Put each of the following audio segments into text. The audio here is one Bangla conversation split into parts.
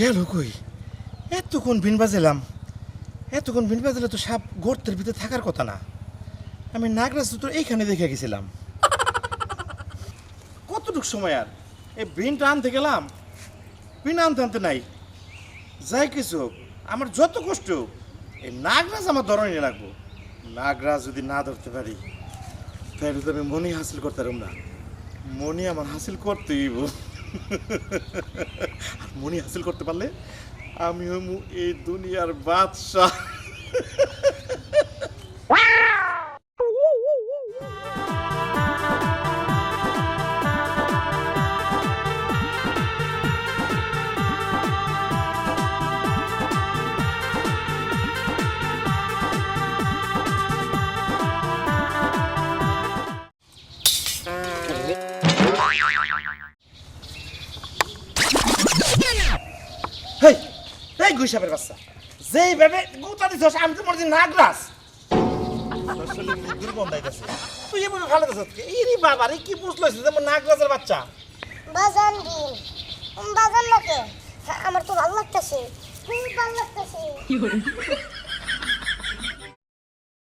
গেল কই? এতক্ষণ ভিন বাজেলাম। এতক্ষণ ভিন বাজলে তো সাপ গর্তের ভিতরে থাকার কথা না। আমি নাগরাজ তো এইখানে দেখে গেছিলাম। কতটুক সময় আর? এই ভিনটা আনতে গেলাম। ভিন আনতে আনতে নাই। যাই কিছু আমার যত কষ্ট এই নাগরাজ আমার ধরনই লাগবো। নাগরাজ যদি না ধরতে পারি, তাহলে তো আমি মনি হাসিল করতে পারব না। মনি আমার হাসিল করতেই মনি হাসিল করতে পারলে আমি হমু এই দুনিয়ার বাদশাহ। এই গুইসাপের বাচ্চা। যেই ভাবে গুতা দিছস আমি তো দুর্গন্ধ আইতাছে তুই এমন ভালো দিছস ইরি বাবা রে কি বুঝলো যেমন নাগরাজের বাচ্চা? বাজান দিন। বাজান নাকে? আমার তো ভালো লাগতেছে। খুব ভালো লাগতেছে।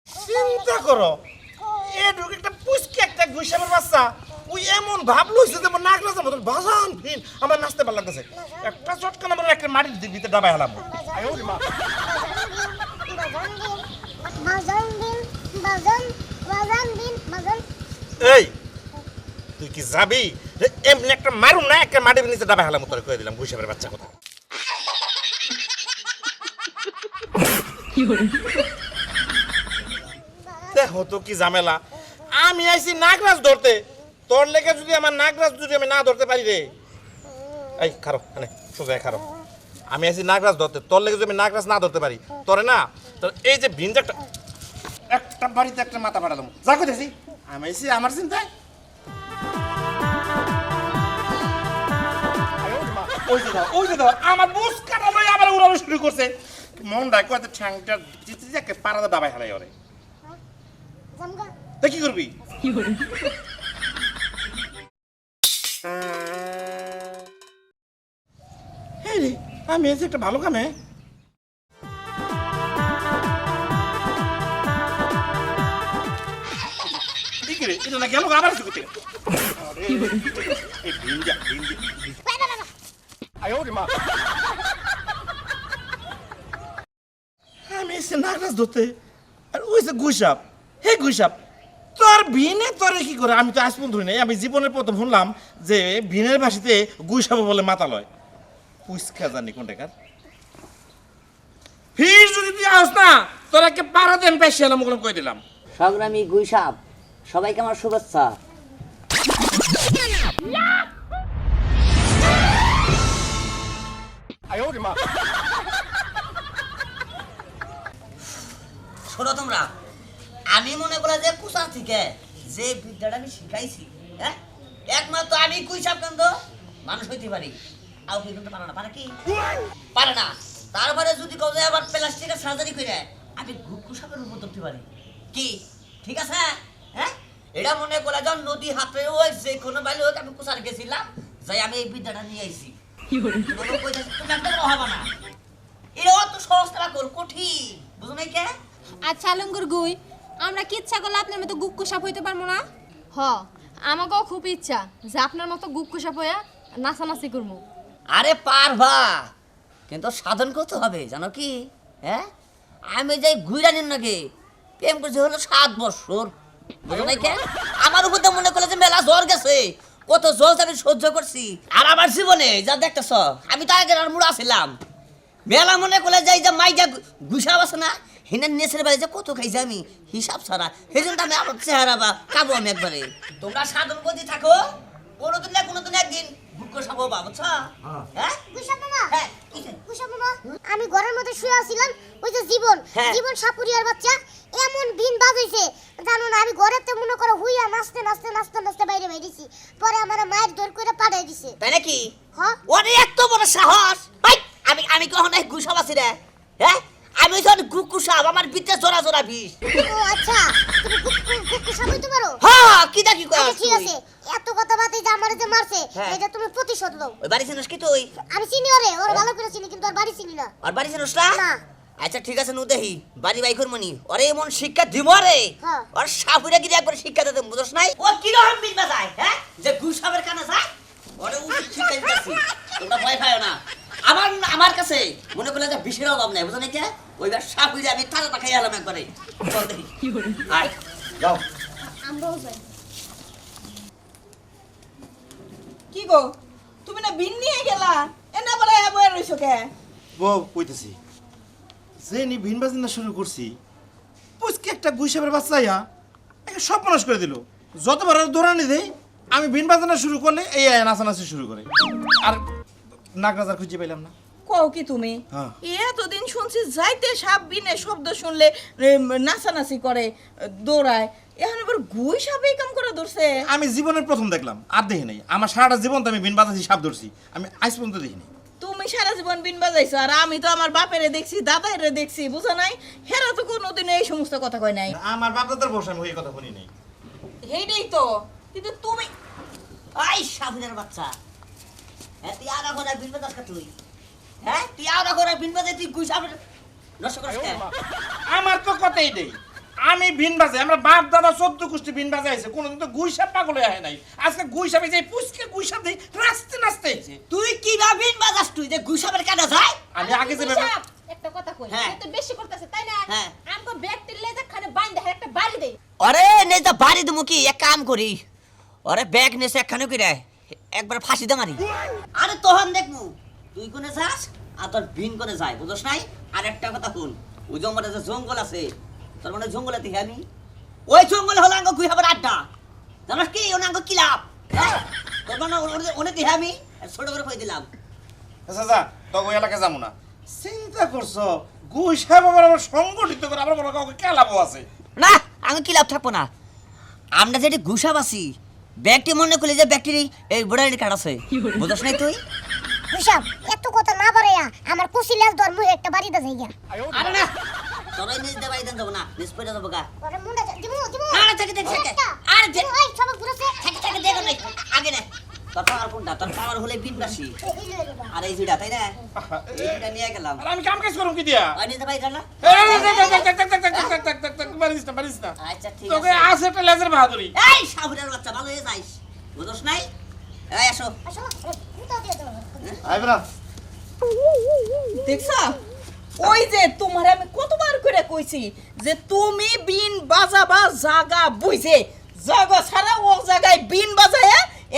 চিন্তা করো এ ঢুকে একটা পুচকে একটা গুইসাপের বাচ্চা। ওই এমন ভাব লইছে যেমন নাগরাজের মতন বাজান ফিন আমার নাচতে ভালো লাগতেছে। একটা চটকানা আমার একটা মাটির ভিতরে ডাবাই হলাম। এই, তুই কি যাবি? এমনি একটা মারুম না, একটা মাটির নিচে ডাবা হেলাম তোর কয়ে দিলাম গুইসাপের বাচ্চা কথা দেখো তো কি ঝামেলা। আমি আইছি নাগরাজ ধরতে। তোর লেগে যদি আমার নাগরাজ যদি আমি না ধরতে পারি রে। এই খারো মানে সোজা খারো। আমি আইছি নাগরাজ ধরতে তোর লেগে যদি আমি নাগরাজ না ধরতে পারি তোরে না তোর এই যে ভিঞ্জাকটা একটা বাড়িতে একটা মাথা পাঠালাম যা কইতেছি আমি আইছি আমার চিন্তায়। ওই যে ওই যে আমার বুস কাটা লই আবার উড়ানো শুরু করছে। মন ডাক কত ঠ্যাংটা চিচি যাকে পারাদা দাবাই হারাই ওরে। কি করবি? হ্যাঁ রে, আমি এসে একটা ভালো কামে। এটা না গেল আবার শুরু করতে আমি এসে নাগরাজ ধরতে, আর ওই যে গুইসাপ হে গুইসাপ তোর ভিনে তোরে কি করে? আমি তো আজ পর্যন্ত নাই আমি জীবনের প্রথম শুনলাম যে ভিনের ভাষিতে গুইসাপ বলে মাতালয় পুষ্কা জানি কোন টাকার ফির যদি তুই আস না তোর একে পারা দেন পেশি এলাম ওগুলো কই দিলাম। সংগ্রামী গুইসাপ সবাইকে আমার শুভেচ্ছা। শোনো তোমরা আমি মনে করে যে কুসা থেকে যে বিদ্যাটা আমি শিখাইছি হ্যাঁ? একমাত্র আমি কুইসাপ কেন্দ্র মানুষ হইতে পারি। আর কেউ কিন্তু পারে না পারে কি? পারে না। তারপরে যদি কেউ আবার প্লাস্টিকের সার্জারি করে আমি ঘুপ কুসাপের উপর ধরতে পারি। কি? ঠিক আছে? হ্যাঁ? এটা মনে করে যখন নদী হাতে ওই যে কোনো বাইলে হোক আমি কুসার গেছিলাম যাই আমি এই বিদ্যাটা নিয়ে আইছি। সহজ কঠিন। বুঝো নাই কে? আচ্ছা আলঙ্গর গুই আমরা কি ইচ্ছা করলে আপনার মতো গুক্কু সাপ হইতে পারব না? হ আমাকেও খুব ইচ্ছা যে আপনার মতো গুক্কু সাপ হইয়া নাচানাচি করব। আরে পারবা কিন্তু সাধন করতে হবে জানো কি? হ্যাঁ? আমি যাই ঘুরা নিন নাকি প্রেম করছি হলো সাত বছর বুঝো নাই কে? আমার উপর তো মনে করলে যে মেলা জ্বর গেছে কত জল আমি সহ্য করছি আর আমার জীবনে যা দেখতেছ আমি তো আগে আর মুড়া ছিলাম। মেলা মনে করলে যাই যে মাইজা গুসাব আছে না হিনার নেসের বাড়ি যে কত খাইছি আমি? হিসাব ছাড়া। সেই জন্য আমি আমার চেহারা বা কাবো আমি একবারে। তোমরা সাধন করতে থাকো। কোনোদিন না কোনোদিন একদিন বুক করে সাবো বা বুঝছ? হ্যাঁ। হ্যাঁ? মামা আমি ঘরের মধ্যে শুয়ে আছিলাম ওই যে জীবন। হ্যাঁ। জীবন সাপুরিয়ার বাচ্চা এমন ভিন বাজাইছে জানো না আমি ঘরেতে মনে করো হুইয়া নাচতে নাচতে নাচতে নাচতে বাইরে বাইরেছি। পরে আমার মায়ের দৌড় করে পাঠাই দিছে। তাই নাকি? হ্যাঁ। ওরে এত বড় সাহস! আমি আমি কখন এই গুসাব রে হ্যাঁ? আমি যখন গুকুসাব আমার বিতে জোড়া জোড়া বিষ। ও আচ্ছা তুমি সাপ হইতে পারো। হ্যাঁ কি দেখি কয় আচ্ছা ঠিক আছে এত কথা বাদ যে আমার যে মারছে হ্যাঁ। এটা তুমি প্রতিশোধ লও ওই বাড়ি চিনিস কি তুই? আমি চিনি ওরে ওর ভালো করে চিনি কিন্তু ওর বাড়ি চিনি না। আর বাড়ি চিনিস না? না। আচ্ছা ঠিক আছে নু দেহি বাড়ি বাই করমনি ওরে এমন শিক্ষা দিব রে। হ্যাঁ। আর সাপুরা গিয়ে একবার শিক্ষা দিতে বুঝছ নাই? ও কি রকম বিল বাজায় হ্যাঁ? যে গুসাবের কানে যায় ওরে উচিত শিক্ষা দিতেছি। তোমরা ভয় পাও না। আমার কাছে মনে করলে যে বিষের অভাব নাই বুঝো নাকি ওইবার সাপুরে আমি তারা পাখাই এলাম একবারে। চল দেখি। আয় যাও। আমরাও যাই। কি গো? তুমি না বিন নিয়ে গেলা? এনা পরে বয়ে রইছো কে? বউ কইতেছি যে নি ভিন বাজিনা শুরু করছি পুচকে একটা গুইসাবের বাচ্চা ইয়া একে সব মানুষ করে দিল। যতবার দৌড়ানি দেই আমি ভিন বাজানো শুরু করলে এই আয় নাচানাচি শুরু করে। আর নাক নাচার খুঁজে পেলাম না। কও কি তুমি? হ্যাঁ। এতদিন শুনছি যাইতে সাপ বিনে শব্দ শুনলে নাচানাচি করে দৌড়ায়। এখন আবার গুই সাপে কাম করে ধরছে। আমি জীবনের প্রথম দেখলাম আর দেখি নাই। আমার সারাটা জীবন তো আমি ভিন বাজাছি সাপ ধরছি। আমি আজ পর্যন্ত দেখিনি তুমি সারা জীবন বিন বাজাইছো আর আমি তো আমার বাপেরে দেখছি দাদারে দেখছি বুঝো নাই? হেরা তো কোনোদিন এই সমস্ত কথা কয় নাই। আমার বাপ দাদার বসে আমি ওই কথা শুনি নাই। সেইটাই তো। কিন্তু তুমি আই সাপুরের বাচ্চা। তুই আর এখন বিল বাজাস তুই? হ্যাঁ? তুই তুই নষ্ট করিস কে? আমার তো কথাই নেই। আমি ভিন বাজে আমরা বাপ দাদা চোদ্দ গোষ্ঠী ভিন বাজে আছে কোনোদিন তো গুইসাপ পাগল হয়ে নাই। আজকে গুইসাপে যে পুচকে গুইসাপ দিই নাচতে নাচতে। আইছে তুই কি ভাবিন বাজাস তুই যে গুসাবের কানে যায়? আমি আগে যে একটা কথা কই হ্যাঁ। তো বেশি করতেছে তাই না? হ্যাঁ। আমগো ব্যক্তির লেজা খানে বাইন্ধে একটা বাড়ি দেই। আরে নে যা বাড়ি দেবো কি? এক কাম করি। আরে ব্যাগ নেছে একখানে করে একবার ফাঁসি দে মারি। আরে তখন দেখব তুই কোনে যাস আর তোর বিন কোনে যায় বুঝছ নাই? আর একটা কথা শুন ওই জঙ্গলে যে জঙ্গল আছে তোর মানে জঙ্গলে দেখি আমি ওই জঙ্গল হলো আঙ্গ গুই হবার আড্ডা। জানাস কি? ওনা আঙ্গ কি লাভ হ্যাঁ? তোর মানে ওনে দেখি আমি ছোট করে কই দিলাম। আচ্ছা যা তো ওই এলাকায় যাব না। চিন্তা করছ? গুইসাপ আবার আমার সংগঠিত করে আবার বড় কাউকে কেলাবো আছে। না আমি কি লাভ থাকব না। আমরা যেটি ঘুষাব আছি ব্যাগটি মনে করলি যে ব্যাগটির এই বোড়ালি কার্ড আছে। বুঝছ নাই তুই? হিসাব এত কথা না বাড়াইয়া আমার কুচিলাস দর মুই একটা বাড়িতে দা যাইয়া আরে না সবাই নিজ দেবাই দেন যাব না নিজ পড়ে যাব গা আরে মুন্ডা দিমু দিমু আরে থেকে দেখ থেকে আর দে ওই সব ঘুরছে থেকে থেকে দেখো না আগে না তোর পাওয়ার কোনটা তোর পাওয়ার হলে এই জুড়া তাই না এইটা নিয়ে গেলাম আর আমি কাম কাজ করব কি দিয়া আনি আচ্ছা ঠিক আছে তোকে আছে একটা লেজার বাহাদুরি এই বাচ্চা ভালো হয়ে যাইস বুঝছ নাই এই আসো আসো দিয়ে দাও আইবে না দেখছ? ওই যে তোমার আমি কতবার করে কইছি যে তুমি বিন বাজাবা জাগা বুঝে। জাগা ছাড়া ও জায়গায় বিন বাজায়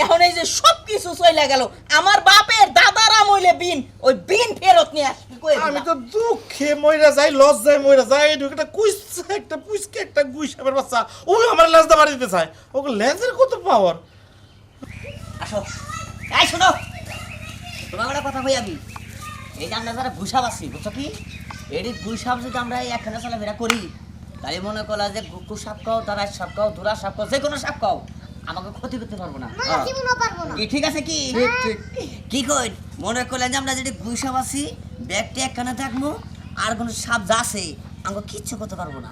এখন এই যে সব কিছু চলে গেল। আমার বাপের দাদারা মইলে বিন ওই বিন ফেরত নিয়ে আসবি কই আমি তো দুঃখে মইরা যাই লজ্জায় মইরা যাই এই একটা কুইসা একটা পুইসকে একটা বাচ্চা। ওই আমার লেজটা বাড়ি দিতে চায় ওকে লেজের কত পাওয়ার আসো। এই শোনো তোমার একটা কথা কই আমি? এই যে আমরা যারা ঘুষাব আছি বুঝছ কি? এই ঘুষাব যদি আমরা এই একখানে চলাফেরা করি তাহলে মনে করলা যে কুকুর সাপ খাও তারা সাপ খাও ধরা সাপ খাও যে কোনো সাপ খাও আমাকে ক্ষতি করতে পারব না। না জীবনও পারব না। কি ঠিক আছে কি? কি কই? মনে করলেন যে আমরা যদি ঘুষাব আছি ব্যাগটি একখানে থাকব আর কোনো সাপ যা আছে আমাকে কিচ্ছু করতে পারব না।